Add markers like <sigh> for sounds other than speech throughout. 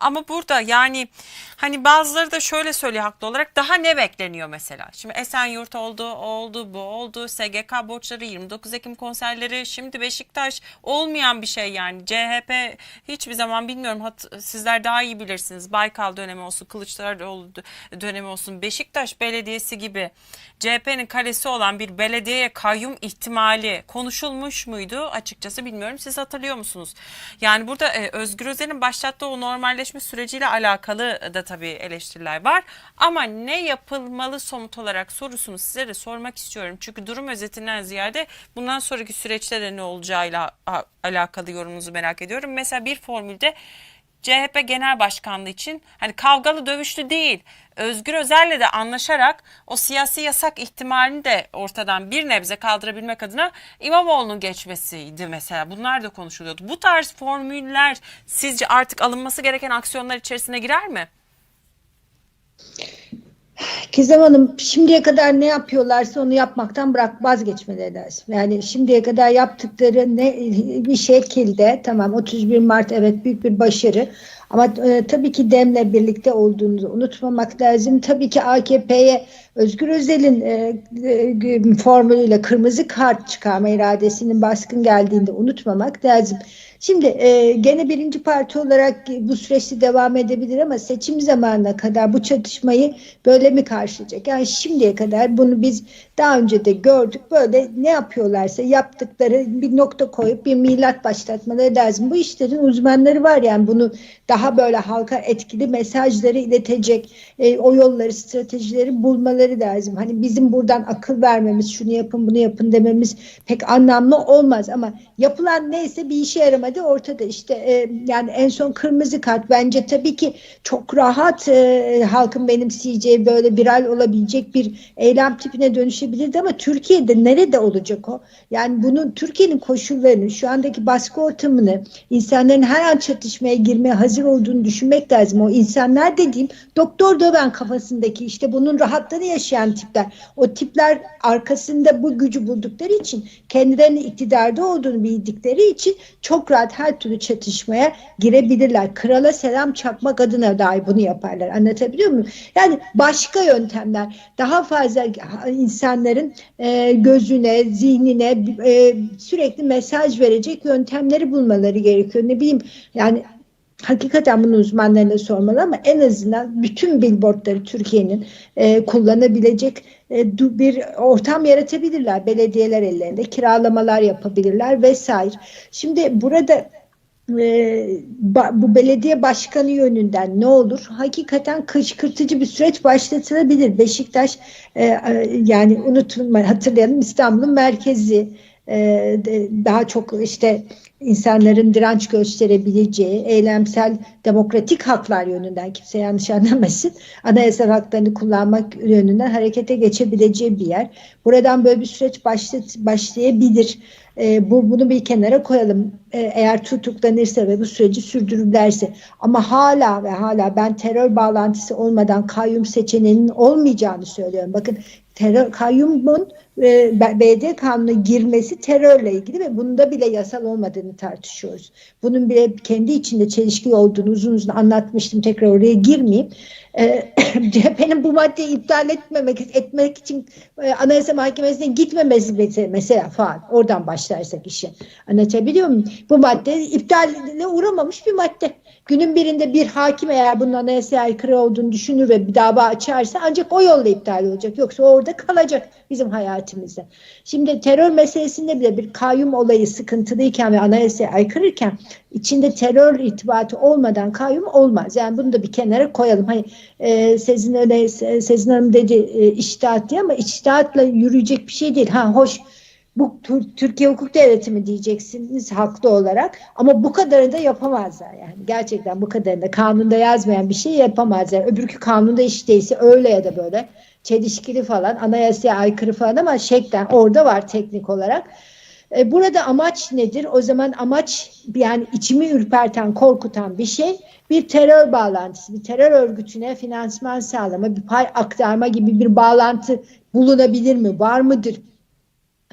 Ama burada yani hani bazıları da şöyle söylüyor haklı olarak daha ne bekleniyor mesela? Şimdi Esenyurt oldu, oldu, bu oldu, SGK borçları, 29 Ekim konserleri, şimdi Beşiktaş olmayan bir şey yani. CHP hiçbir zaman bilmiyorum hat, sizler daha iyi bilirsiniz. Baykal dönemi olsun, Kılıçdaroğlu dö- dönemi olsun, Beşiktaş Belediyesi gibi CHP'nin kalesi olan bir belediyeye kayyum ihtimali konuşulmuş muydu? Açıkçası bilmiyorum. Siz hatırlıyor musunuz? Yani burada e, Özgür Özel'in başlattığı o normalleşme süreciyle alakalı da tabii eleştiriler var. Ama ne yapılmalı somut olarak sorusunu size de sormak istiyorum. Çünkü durum özetinden ziyade bundan sonraki süreçte de ne olacağıyla alakalı yorumunuzu merak ediyorum. Mesela bir formülde CHP Genel Başkanlığı için hani kavgalı dövüşlü değil Özgür Özel'le de anlaşarak o siyasi yasak ihtimalini de ortadan bir nebze kaldırabilmek adına İmamoğlu'nun geçmesiydi mesela. Bunlar da konuşuluyordu. Bu tarz formüller sizce artık alınması gereken aksiyonlar içerisine girer mi? Gizem Hanım şimdiye kadar ne yapıyorlarsa onu yapmaktan bırak vazgeçmeleri lazım. Yani şimdiye kadar yaptıkları ne bir şekilde tamam 31 Mart evet büyük bir başarı ama e, tabii ki DEM'le birlikte olduğumuzu unutmamak lazım. Tabii ki AKP'ye Özgür Özel'in e, e, formülüyle kırmızı kart çıkarma iradesinin baskın geldiğinde unutmamak lazım. Şimdi e, gene birinci parti olarak bu süreçte devam edebilir ama seçim zamanına kadar bu çatışmayı böyle mi karşılayacak? Yani şimdiye kadar bunu biz daha önce de gördük. Böyle ne yapıyorlarsa yaptıkları bir nokta koyup bir milat başlatmaları lazım. Bu işlerin uzmanları var yani bunu daha böyle halka etkili mesajları iletecek e, o yolları, stratejileri bulmaları lazım. Hani bizim buradan akıl vermemiz, şunu yapın, bunu yapın dememiz pek anlamlı olmaz ama yapılan neyse bir işe yaramadı ortada. İşte e, yani en son kırmızı kart bence tabii ki çok rahat e, halkın benimseyeceği böyle viral olabilecek bir eylem tipine dönüşebilirdi ama Türkiye'de nerede olacak o? Yani bunun Türkiye'nin koşullarını, şu andaki baskı ortamını, insanların her an çatışmaya girmeye hazır olduğunu düşünmek lazım. O insanlar dediğim doktor döven kafasındaki işte bunun rahatlığını yaşayan tipler. O tipler arkasında bu gücü buldukları için kendilerinin iktidarda olduğunu bildikleri için çok rahat her türlü çatışmaya girebilirler. Krala selam çakmak adına dahi bunu yaparlar. Anlatabiliyor muyum? Yani başka yöntemler daha fazla insanların e, gözüne, zihnine e, sürekli mesaj verecek yöntemleri bulmaları gerekiyor. Ne bileyim yani hakikaten bunu uzmanlarına sormalı ama en azından bütün billboardları Türkiye'nin e, kullanabilecek e, bir ortam yaratabilirler. Belediyeler ellerinde kiralamalar yapabilirler vesaire. Şimdi burada e, bu belediye başkanı yönünden ne olur? Hakikaten kışkırtıcı bir süreç başlatılabilir. Beşiktaş e, yani unutulma hatırlayalım İstanbul'un merkezi daha çok işte insanların direnç gösterebileceği, eylemsel demokratik haklar yönünden kimse yanlış anlamasın, anayasal haklarını kullanmak yönünden harekete geçebileceği bir yer. Buradan böyle bir süreç başlat, başlayabilir. E, bu Bunu bir kenara koyalım. E, eğer tutuklanırsa ve bu süreci sürdürürlerse. Ama hala ve hala ben terör bağlantısı olmadan kayyum seçeneğinin olmayacağını söylüyorum. Bakın terör kayyumun e, BD kanuna girmesi terörle ilgili ve bunda bile yasal olmadığını tartışıyoruz. Bunun bile kendi içinde çelişki olduğunu uzun uzun anlatmıştım. Tekrar oraya girmeyeyim. E, <clears throat> CHP'nin bu maddeyi iptal etmemek etmek için e, Anayasa Mahkemesi'ne gitmemesi mesela, mesela faal. Oradan başlarsak işe. Anlatabiliyor muyum? Bu madde iptaline uğramamış bir madde. Günün birinde bir hakim eğer bunun anayasaya aykırı olduğunu düşünür ve bir dava açarsa ancak o yolla iptal olacak. Yoksa orada kalacak bizim hayatımızda. Şimdi terör meselesinde bile bir kayyum olayı sıkıntılıyken ve anayasaya aykırırken içinde terör irtibatı olmadan kayyum olmaz. Yani bunu da bir kenara koyalım. Hani e, Sezin öyle Sezin Hanım dedi e, içtihat diye ama içtihatla yürüyecek bir şey değil. Ha hoş bu Türkiye hukuk devleti mi diyeceksiniz haklı olarak ama bu kadarını da yapamazlar yani gerçekten bu kadarını da kanunda yazmayan bir şey yapamazlar. Öbürkü kanunda işteyse öyle ya da böyle çelişkili falan anayasaya aykırı falan ama şeklen orada var teknik olarak. E, burada amaç nedir? O zaman amaç yani içimi ürperten, korkutan bir şey bir terör bağlantısı, bir terör örgütüne finansman sağlama, bir pay aktarma gibi bir bağlantı bulunabilir mi? Var mıdır?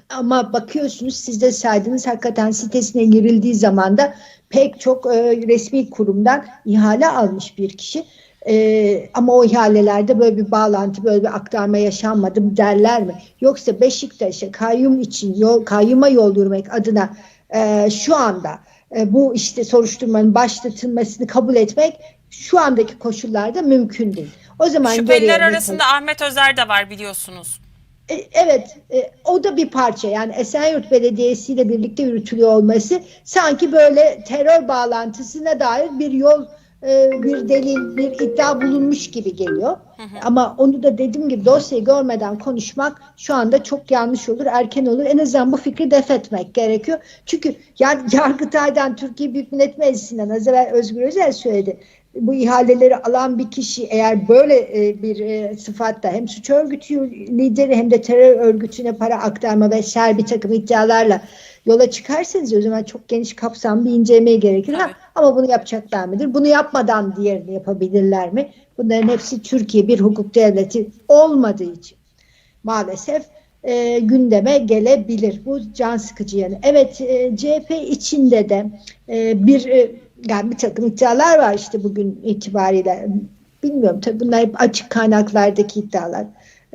Ama bakıyorsunuz siz de saydınız hakikaten sitesine girildiği zaman da pek çok e, resmi kurumdan ihale almış bir kişi. E, ama o ihalelerde böyle bir bağlantı, böyle bir aktarma yaşanmadı derler mi? Yoksa Beşiktaş'a kayyum için yol, kayyuma yol yürümek adına e, şu anda e, bu işte soruşturmanın başlatılmasını kabul etmek şu andaki koşullarda mümkün değil. O zaman Şüpheliler arasında Ahmet Özer de var biliyorsunuz. E, Evet, e, o da bir parça. Yani Esenyurt Belediyesi ile birlikte yürütülüyor olması sanki böyle terör bağlantısına dair bir yol, e, bir delil, bir iddia bulunmuş gibi geliyor. Ama onu da dediğim gibi dosyayı görmeden konuşmak şu anda çok yanlış olur, erken olur. En azından bu fikri def etmek gerekiyor. Çünkü yani Yargıtay'dan Türkiye Büyük Millet Meclisi'nden az evvel Özgür Özel söyledi bu ihaleleri alan bir kişi eğer böyle e, bir e, sıfatta hem suç örgütü lideri hem de terör örgütüne para aktarma vesaire bir takım iddialarla yola çıkarsanız o zaman çok geniş kapsamlı bir incelemeye gerekir. Ha, Tabii. ama bunu yapacaklar mıdır? Bunu yapmadan diğerini yapabilirler mi? Bunların hepsi Türkiye bir hukuk devleti olmadığı için maalesef e, gündeme gelebilir. Bu can sıkıcı yani. Evet e, CHP içinde de e, bir e, yani bir takım iddialar var işte bugün itibariyle. Bilmiyorum tabii bunlar hep açık kaynaklardaki iddialar.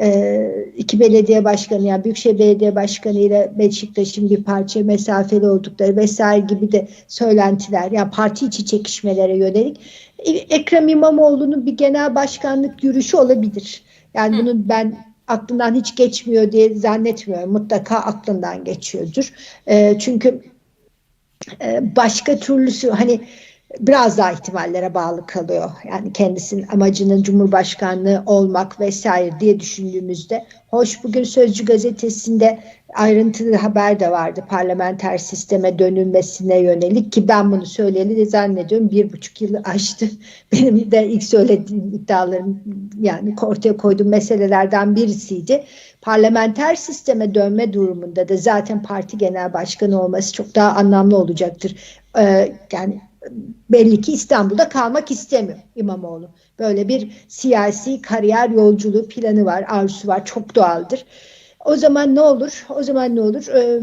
E, iki belediye başkanı yani Büyükşehir Belediye Başkanı ile Beşiktaş'ın bir parça mesafeli oldukları vesaire gibi de söylentiler yani parti içi çekişmelere yönelik E, Ekrem İmamoğlu'nun bir genel başkanlık yürüyüşü olabilir. Yani bunun ben aklından hiç geçmiyor diye zannetmiyorum. Mutlaka aklından geçiyordur. E, çünkü başka türlüsü hani biraz daha ihtimallere bağlı kalıyor. Yani kendisinin amacının Cumhurbaşkanlığı olmak vesaire diye düşündüğümüzde. Hoş bugün Sözcü gazetesinde ayrıntılı haber de vardı parlamenter sisteme dönülmesine yönelik ki ben bunu söyleyeli de zannediyorum bir buçuk yılı aştı. <laughs> Benim de ilk söylediğim iddialarım yani ortaya koyduğum meselelerden birisiydi. Parlamenter sisteme dönme durumunda da zaten parti genel başkanı olması çok daha anlamlı olacaktır. Ee, yani belli ki İstanbul'da kalmak istemiyor İmamoğlu. Böyle bir siyasi kariyer yolculuğu planı var, arzusu var. Çok doğaldır. O zaman ne olur? O zaman ne olur? Ee,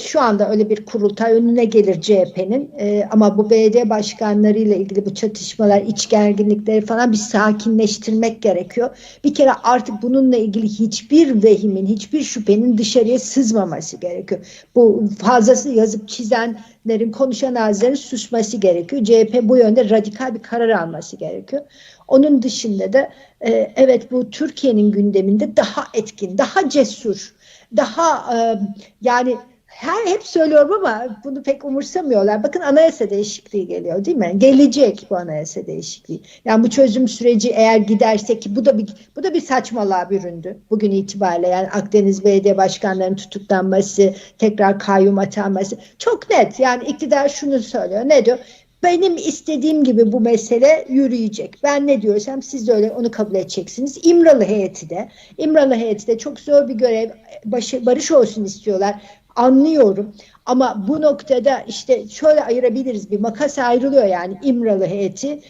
şu anda öyle bir kurultay önüne gelir CHP'nin Ee, ama bu belediye başkanları ile ilgili bu çatışmalar, iç gerginlikleri falan bir sakinleştirmek gerekiyor. Bir kere artık bununla ilgili hiçbir vehimin, hiçbir şüphenin dışarıya sızmaması gerekiyor. Bu fazlası yazıp çizenlerin, konuşan ağızların susması gerekiyor. CHP bu yönde radikal bir karar alması gerekiyor. Onun dışında da e, evet bu Türkiye'nin gündeminde daha etkin, daha cesur, daha e, yani her hep söylüyorum ama bunu pek umursamıyorlar. Bakın anayasa değişikliği geliyor değil mi? Gelecek bu anayasa değişikliği. Yani bu çözüm süreci eğer giderse ki bu da bir bu da bir saçmalığa büründü bugün itibariyle. Yani Akdeniz Belediye Başkanlarının tutuklanması, tekrar kayyum atanması çok net. Yani iktidar şunu söylüyor. Ne diyor? Benim istediğim gibi bu mesele yürüyecek. Ben ne diyorsam siz de öyle onu kabul edeceksiniz. İmralı heyeti de, İmralı heyeti de çok zor bir görev, başı, barış olsun istiyorlar. Anlıyorum. Ama bu noktada işte şöyle ayırabiliriz. Bir makas ayrılıyor yani İmralı heyeti,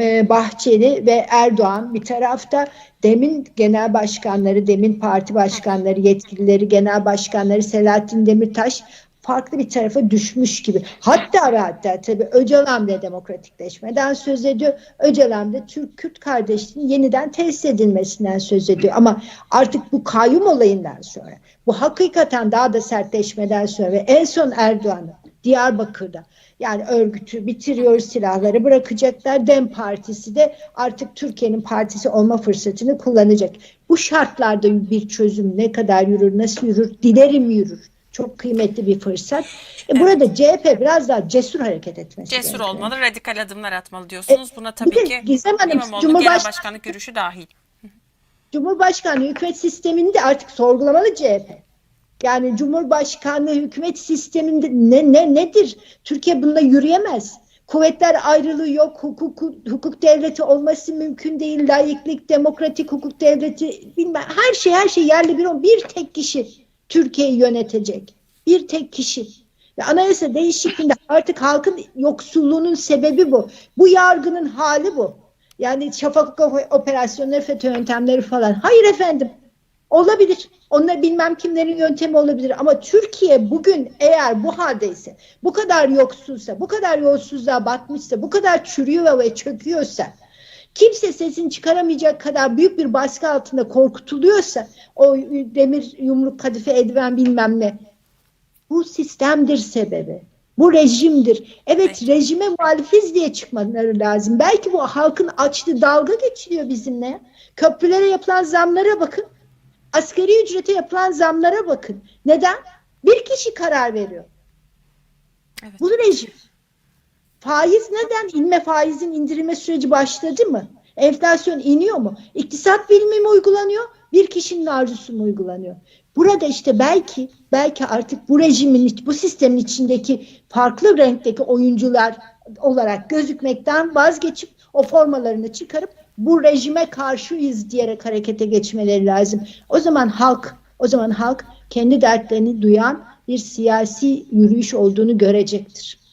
e, Bahçeli ve Erdoğan bir tarafta. Demin genel başkanları, demin parti başkanları, yetkilileri, genel başkanları Selahattin Demirtaş farklı bir tarafa düşmüş gibi. Hatta ve hatta tabii Öcalan da demokratikleşmeden söz ediyor. Öcalan da Türk-Kürt kardeşliğinin yeniden tesis edilmesinden söz ediyor. Ama artık bu kayyum olayından sonra, bu hakikaten daha da sertleşmeden sonra ve en son Erdoğan'ın Diyarbakır'da yani örgütü bitiriyor silahları bırakacaklar. Dem Partisi de artık Türkiye'nin partisi olma fırsatını kullanacak. Bu şartlarda bir çözüm ne kadar yürür, nasıl yürür, dilerim yürür. Çok kıymetli bir fırsat. E burada CHP biraz daha cesur hareket etmesi Cesur gerekiyor. olmalı, radikal adımlar atmalı diyorsunuz. Buna tabii bir de ki Gizem Hanım, İmamoğlu genel Cumhurbaş- başkanlık görüşü dahil. Cumhurbaşkanlığı hükümet sistemini de artık sorgulamalı CHP. Yani Cumhurbaşkanlığı hükümet sisteminde ne, ne nedir? Türkiye bunda yürüyemez. Kuvvetler ayrılığı yok, hukuk, hukuk devleti olması mümkün değil, layıklık, demokratik hukuk devleti, bilmem her şey her şey yerli bir bir tek kişi Türkiye'yi yönetecek. Bir tek kişi. Ve anayasa değişikliğinde artık halkın yoksulluğunun sebebi bu. Bu yargının hali bu. Yani şafak operasyonları, FETÖ yöntemleri falan. Hayır efendim. Olabilir. Onlar bilmem kimlerin yöntemi olabilir ama Türkiye bugün eğer bu haldeyse, bu kadar yoksulsa, bu kadar yolsuzluğa batmışsa, bu kadar çürüyor ve çöküyorsa, kimse sesini çıkaramayacak kadar büyük bir baskı altında korkutuluyorsa, o demir yumruk kadife eldiven bilmem ne, bu sistemdir sebebi. Bu rejimdir. Evet rejime muhalifiz diye çıkmaları lazım. Belki bu halkın açtığı dalga geçiliyor bizimle. Köprülere yapılan zamlara bakın. Asgari ücrete yapılan zamlara bakın. Neden? Bir kişi karar veriyor. Evet. Bu rejim. Faiz neden? İnme faizin indirilme süreci başladı mı? Enflasyon iniyor mu? İktisat bilimi mi uygulanıyor? Bir kişinin arzusu mu uygulanıyor? Burada işte belki belki artık bu rejimin bu sistemin içindeki farklı renkteki oyuncular olarak gözükmekten vazgeçip o formalarını çıkarıp bu rejime karşıyız diyerek harekete geçmeleri lazım. O zaman halk o zaman halk kendi dertlerini duyan bir siyasi yürüyüş olduğunu görecektir.